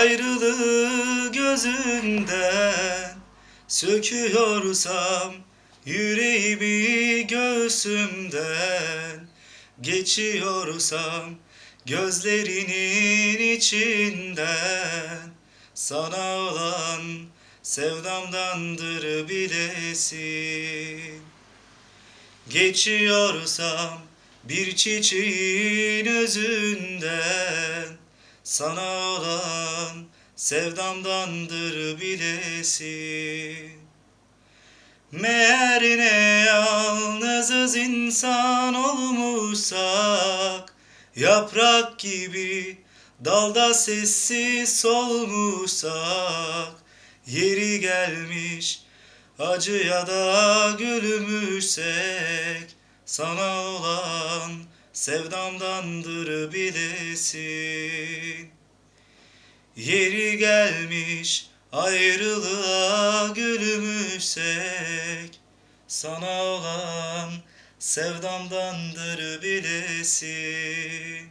Ayrılığı gözünden Söküyorsam yüreğimi göğsümden Geçiyorsam gözlerinin içinden Sana olan sevdamdandır bilesin. Geçiyorsam bir çiçeğin özünden Sana olan sevdamdandır bilesin Meğer ne yalnızız insan olmuşsak Yaprak gibi dalda sessiz solmuşsak Yeri gelmiş acıya da gülmüşsek Sana olan sevdamdandır bilesin Yeri gelmiş ayrılığa gülmüşsek Sana olan sevdamdandır bilesin